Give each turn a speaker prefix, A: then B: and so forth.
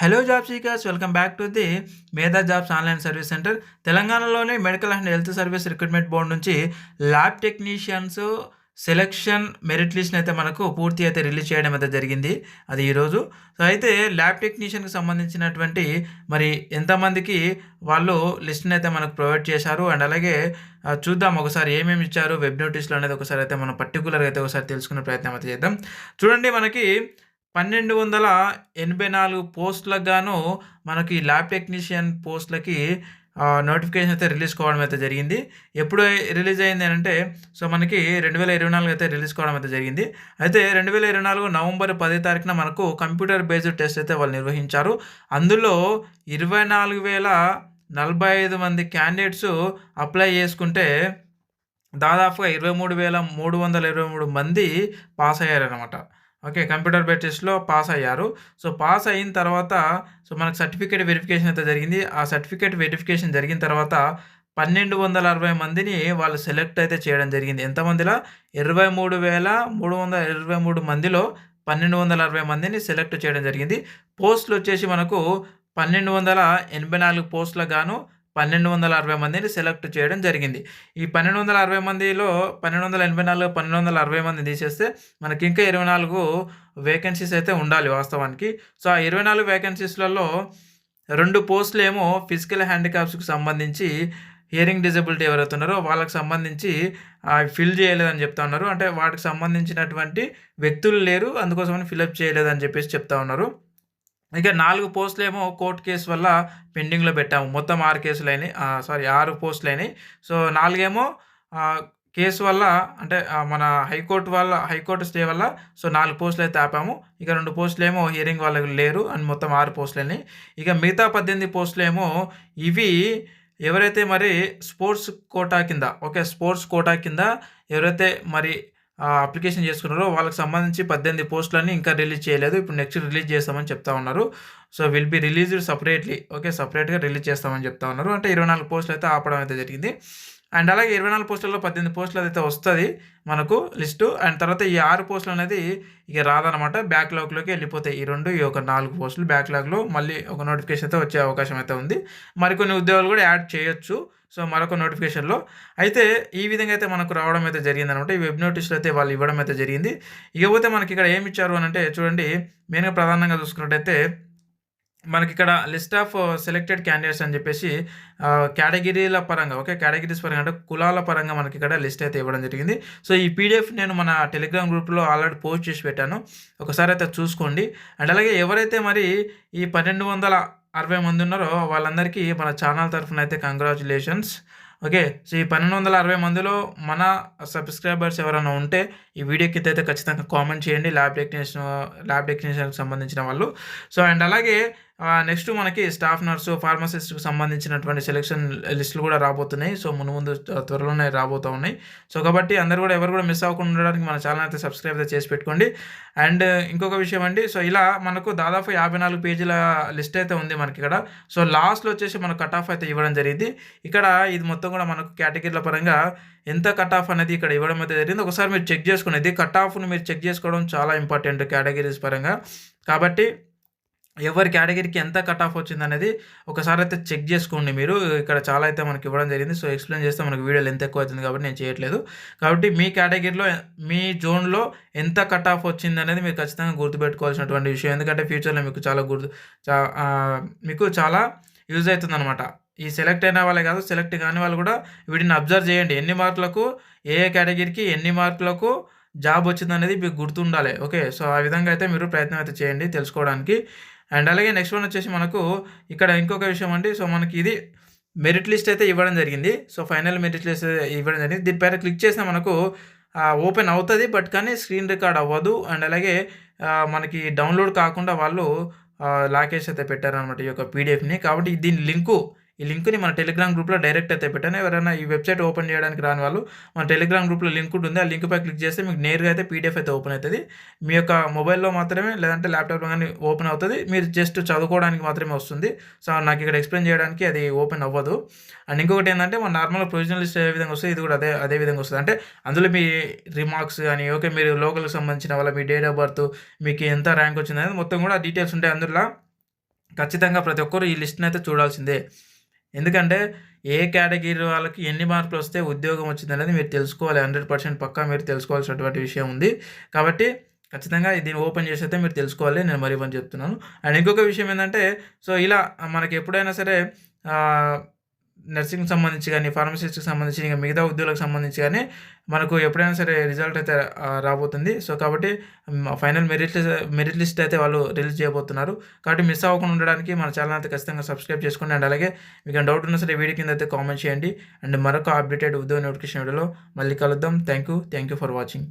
A: Hello job seekers welcome back to the Medha jobs online service centre తెలంగాణలోని medical and health service recruitment board నుంచి lab technicians selection merit లిస్ట్ని అయితే మనకు పూర్తి అయితే release చేయడం అయితే జరిగింది. అది ఈరోజు సో అయితే ల్యాబ్ టెక్నీషియన్కి సంబంధించినటువంటి మరి ఎంతమందికి వాళ్ళు లిస్ట్ని అయితే మనకు ప్రొవైడ్ చేశారు. అండ్ అలాగే చూద్దాం. ఒకసారి ఏమేమి ఇచ్చారు? వెబ్ నోటీస్లో అనేది ఒకసారి అయితే మనం పర్టికులర్గా అయితే ఒకసారి తెలుసుకునే ప్రయత్నం అయితే చేద్దాం. చూడండి మనకి పన్నెండు వందల ఎనభై నాలుగు పోస్టులకు గాను మనకి ల్యాబ్ టెక్నీషియన్ పోస్టులకి నోటిఫికేషన్ అయితే రిలీజ్ కావడం అయితే జరిగింది. ఎప్పుడు రిలీజ్ అయింది అని అంటే సో మనకి రెండు వేల ఇరవై నాలుగు అయితే రిలీజ్ కావడం అయితే జరిగింది. అయితే రెండు వేల ఇరవై నాలుగు నవంబర్ పది తారీఖున మనకు కంప్యూటర్ బేస్డ్ టెస్ట్ అయితే వాళ్ళు నిర్వహించారు. అందులో ఇరవై నాలుగు వేల నలభై ఐదు మంది క్యాండిడేట్స్ అప్లై చేసుకుంటే దాదాపుగా ఇరవై మూడు వేల మూడు వందల ఇరవై మూడు మంది పాస్ అయ్యారనమాట ఓకే కంప్యూటర్ బేస్ టెస్ట్లో పాస్ అయ్యారు సో పాస్ అయిన తర్వాత సో మనకు సర్టిఫికేట్ వెరిఫికేషన్ అయితే జరిగింది. ఆ సర్టిఫికేట్ వెరిఫికేషన్ జరిగిన తర్వాత పన్నెండు వందల అరవై మందిని వాళ్ళు సెలెక్ట్ అయితే చేయడం జరిగింది. ఎంతమందిలో? ఇరవై మూడు వేల మూడు వందల ఇరవై మూడు మందిలో పన్నెండు వందల అరవై మందిని సెలెక్ట్ చేయడం జరిగింది. పోస్టులు వచ్చేసి మనకు పన్నెండు వందల ఎనభై నాలుగు పోస్టులకు గాను పన్నెండు వందల అరవై మందిని సెలెక్ట్ చేయడం జరిగింది. ఈ పన్నెండు వందల అరవై మందిలో పన్నెండు వందల ఎనభై నాలుగు పన్నెండు వందల అరవై మంది తీసేస్తే మనకి ఇంకా ఇరవై నాలుగు వేకెన్సీస్ అయితే ఉండాలి వాస్తవానికి. సో ఆ ఇరవై నాలుగు వేకెన్సీస్లలో రెండు పోస్టులు ఏమో ఫిజికల్ హ్యాండిక్యాప్స్కి సంబంధించి హియరింగ్ డిజబిలిటీ ఎవరైతే ఉన్నారో వాళ్ళకి సంబంధించి ఫిల్ చేయలేదని చెప్తా ఉన్నారు. అంటే వాటికి సంబంధించినటువంటి వ్యక్తులు లేరు అందుకోసమని ఫిలప్ చేయలేదని చెప్పేసి చెప్తా ఉన్నారు. ఇక నాలుగు పోస్టులు ఏమో కోర్టు కేసు వల్ల పెండింగ్లో పెట్టాము. మొత్తం ఆరు కేసులు అయినాయి సారీ ఆరు పోస్టులు అయినాయి సో నాలుగేమో కేసు వల్ల అంటే మన హైకోర్టు వల్ల హైకోర్టు స్టే వల్ల సో నాలుగు పోస్టులు అయితే ఆపాము ఇక రెండు పోస్టులు ఏమో హియరింగ్ వాళ్ళకి లేరు అని మొత్తం ఆరు పోస్టులు అయినాయి ఇక మిగతా పద్దెనిమిది పోస్టులు ఏమో ఇవి ఎవరైతే మరి స్పోర్ట్స్ కోటా కింద ఓకే స్పోర్ట్స్ కోటా కింద ఎవరైతే మరి అప్లికేషన్ చేసుకున్నారో వాళ్ళకి సంబంధించి పద్దెనిమిది పోస్టులని ఇంకా రిలీజ్ చేయలేదు. ఇప్పుడు నెక్స్ట్ రిలీజ్ చేస్తామని చెప్తా ఉన్నారు. So will be released separately. Okay సపరేట్గా రిలీజ్ చేస్తామని చెప్తా ఉన్నారు. అంటే ఇరవై నాలుగు పోస్టులు అయితే ఆపడం అయితే జరిగింది. అండ్ అలాగే ఇరవై నాలుగు పోస్టుల్లో పద్దెనిమిది పోస్టులు అయితే వస్తుంది మనకు లిస్టు. అండ్ తర్వాత ఈ ఆరు పోస్టులు అనేది ఇక రాదనమాట. బ్యాక్లాగ్లోకి వెళ్ళిపోతాయి. ఈ రెండు ఈ ఒక నాలుగు పోస్టులు బ్యాక్లాగ్లో మళ్ళీ ఒక నోటిఫికేషన్ అయితే వచ్చే అవకాశం అయితే ఉంది. మరికొన్ని ఉద్యోగాలు కూడా యాడ్ చేయొచ్చు. సో మరొక నోటిఫికేషన్లో. అయితే ఈ విధంగా అయితే మనకు రావడం అయితే జరిగింది అనమాట ఈ వెబ్ నోటీసులు అయితే వాళ్ళు ఇవ్వడం అయితే జరిగింది. ఇకపోతే మనకి ఇక్కడ ఏమి ఇచ్చారు అని అంటే చూడండి. మెయిన్గా ప్రధానంగా చూసుకున్నట్టయితే మనకి ఇక్కడ లిస్ట్ ఆఫ్ సెలెక్టెడ్ క్యాండిడేట్స్ అని చెప్పేసి కేటగిరీల పరంగా ఓకే కేటగిరీస్ పరంగా అంటే కులాల పరంగా మనకి ఇక్కడ లిస్ట్ అయితే ఇవ్వడం జరిగింది. సో ఈ పీడిఎఫ్ నేను మన టెలిగ్రామ్ గ్రూప్లో ఆల్రెడీ పోస్ట్ చేసి పెట్టాను. ఒకసారి అయితే చూసుకోండి. అండ్ అలాగే ఎవరైతే మరి ఈ పన్నెండు వందల అరవై మంది ఉన్నారో వాళ్ళందరికీ మన ఛానల్ తరఫున అయితే కంగ్రాచులేషన్స్ ఓకే సో ఈ పన్నెండు వందల అరవై మందిలో మన సబ్స్క్రైబర్స్ ఎవరైనా ఉంటే ఈ వీడియో కింద అయితే ఖచ్చితంగా కామెంట్ చేయండి. ల్యాబ్ టెక్నీషియన్ ల్యాబ్ టెక్నీషియన్కి సంబంధించిన వాళ్ళు. సో అండ్ అలాగే నెక్స్ట్ మనకి స్టాఫ్ నర్సు ఫార్మసిస్ట్కి సంబంధించినటువంటి సెలెక్షన్ లిస్టులు కూడా రాబోతున్నాయి. సో ముందు ముందు త్వరలోనే రాబోతూ ఉన్నాయి. సో కాబట్టి అందరు కూడా ఎవరు కూడా మిస్ అవ్వకుండా ఉండడానికి మన ఛానల్ అయితే సబ్స్క్రైబ్ అయితే చేసి పెట్టుకోండి. అండ్ ఇంకొక విషయం అండి సో ఇలా మనకు దాదాపు యాభై నాలుగు పేజీల లిస్ట్ అయితే ఉంది మనకి ఇక్కడ. సో లాస్ట్లో వచ్చేసి మనకు కట్ ఆఫ్ అయితే ఇవ్వడం జరిగింది. ఇక్కడ ఇది మొత్తం కూడా మనకు కేటగిరీల పరంగా ఎంత కట్ ఆఫ్ అనేది ఇక్కడ ఇవ్వడం అయితే జరిగింది. ఒకసారి మీరు చెక్ చేసుకునేది కట్ ఆఫ్ను మీరు చెక్ చేసుకోవడం చాలా ఇంపార్టెంట్ కేటగిరీస్ పరంగా. కాబట్టి ఎవరి కేటగిరీకి ఎంత కట్ ఆఫ్ వచ్చింది అనేది ఒకసారి అయితే చెక్ చేసుకోండి మీరు. ఇక్కడ చాలా అయితే మనకి ఇవ్వడం జరిగింది. సో ఎక్స్ప్లెయిన్ చేస్తే మనకి వీడియోలు ఎంత ఎక్కువ అవుతుంది కాబట్టి నేను చేయట్లేదు. కాబట్టి మీ కేటగిరీలో మీ జోన్లో ఎంత కట్ ఆఫ్ వచ్చింది అనేది మీరు ఖచ్చితంగా గుర్తుపెట్టుకోవాల్సినటువంటి విషయం. ఎందుకంటే ఫ్యూచర్లో మీకు చాలా గుర్తు చా- మీకు చాలా యూజ్ అవుతుంది అనమాట ఈ సెలెక్ట్ అయిన వాళ్ళే కాదు సెలెక్ట్ కాని వాళ్ళు కూడా వీటిని అబ్జర్వ్ చేయండి. ఎన్ని మార్కులకు ఏ ఏ కేటగిరీకి ఎన్ని మార్కులకు జాబ్ వచ్చింది అనేది మీకు గుర్తుండాలి. ఓకే? సో ఆ విధంగా అయితే మీరు ప్రయత్నం అయితే చేయండి తెలుసుకోవడానికి. అండ్ అలాగే నెక్స్ట్ వన్ వచ్చేసి మనకు ఇక్కడ ఇంకొక విషయం అండి. సో మనకి ఇది మెరిట్ లిస్ట్ అయితే ఇవ్వడం జరిగింది. సో ఫైనల్ మెరిట్ లిస్ట్ ఇవ్వడం జరిగింది. దీనిపైన క్లిక్ చేస్తే మనకు ఓపెన్ అవుతుంది. బట్ కానీ స్క్రీన్ రికార్డ్ అవ్వదు. అండ్ అలాగే మనకి డౌన్లోడ్ కాకుండా వాళ్ళు లాకేజ్ అయితే పెట్టారనమాట ఈ యొక్క పీడిఎఫ్ని. కాబట్టి దీని లింకు ఈ లింక్ని మన టెలిగ్రామ్ గ్రూప్లో డైరెక్ట్ అయితే పెట్టాను ఎవరైనా ఈ వెబ్సైట్ ఓపెన్ చేయడానికి రాని వాళ్ళు మన టెలిగ్రామ్ గ్రూప్లో లింక్ ఉంటుంది. ఆ లింక్ పై క్లిక్ చేస్తే మీకు నేరుగా అయితే పీడిఎఫ్ అయితే ఓపెన్ అవుతుంది. మీ యొక్క మొబైల్లో మాత్రమే లేదంటే ల్యాప్టాప్లో కానీ ఓపెన్ అవుతుంది. మీరు జస్ట్ చదువుకోవడానికి మాత్రమే వస్తుంది. సో నాకు ఇక్కడ ఎక్స్ప్లెయిన్ చేయడానికి అది ఓపెన్ అవ్వదు. అండ్ ఇంకొకటి ఏంటంటే మన నార్మల్ ప్రొవిజనల్ లిస్ట్ ఏ విధంగా వస్తుంది ఇది కూడా అదే అదే విధంగా వస్తుంది. అంటే అందులో మీ రిమార్క్స్ కానీ ఓకే మీరు లోకల్కి సంబంధించిన వాళ్ళ మీ డేట్ ఆఫ్ బర్త్ మీకు ఎంత ర్యాంక్ వచ్చింది అనేది మొత్తం కూడా డీటెయిల్స్ ఉంటాయి అందులో ఖచ్చితంగా ప్రతి ఒక్కరు ఈ లిస్ట్ని అయితే చూడాల్సిందే. ఎందుకంటే ఏ కేటగిరీ వాళ్ళకి ఎన్ని మార్కులు వస్తే ఉద్యోగం వచ్చింది అనేది మీరు తెలుసుకోవాలి హండ్రెడ్ పర్సెంట్ పక్కా మీరు తెలుసుకోవాల్సినటువంటి విషయం ఉంది. కాబట్టి ఖచ్చితంగా దీన్ని ఓపెన్ చేసి అయితే మీరు తెలుసుకోవాలి నేను మరి ఇవ్వని చెప్తున్నాను. అండ్ ఇంకొక విషయం ఏంటంటే సో ఇలా మనకి ఎప్పుడైనా సరే నర్సింగ్ సంబంధించి కానీ ఫార్మసిస్ట్కి సంబంధించి ఇంకా మిగతా ఉద్యోగులకు సంబంధించి కానీ మనకు ఎప్పుడైనా సరే రిజల్ట్ అయితే రాబోతుంది. సో కాబట్టి ఫైనల్ మెరిట్ మెరిట్ లిస్ట్ అయితే వాళ్ళు రిలీజ్ చేయబోతున్నారు. కాబట్టి మిస్ అవ్వకుండా ఉండడానికి మన ఛానల్ అయితే ఖచ్చితంగా సబ్స్క్రైబ్ చేసుకోండి. అండ్ అలాగే మీకు డౌట్ ఉన్నా సరే వీడియో కింద అయితే కామెంట్ చేయండి. అండ్ మరొక అప్డేటెడ్ ఉద్యోగ నోటిఫికేషన్ వీడియోలో మళ్ళీ కలుద్దాం. Thank you thank you for watching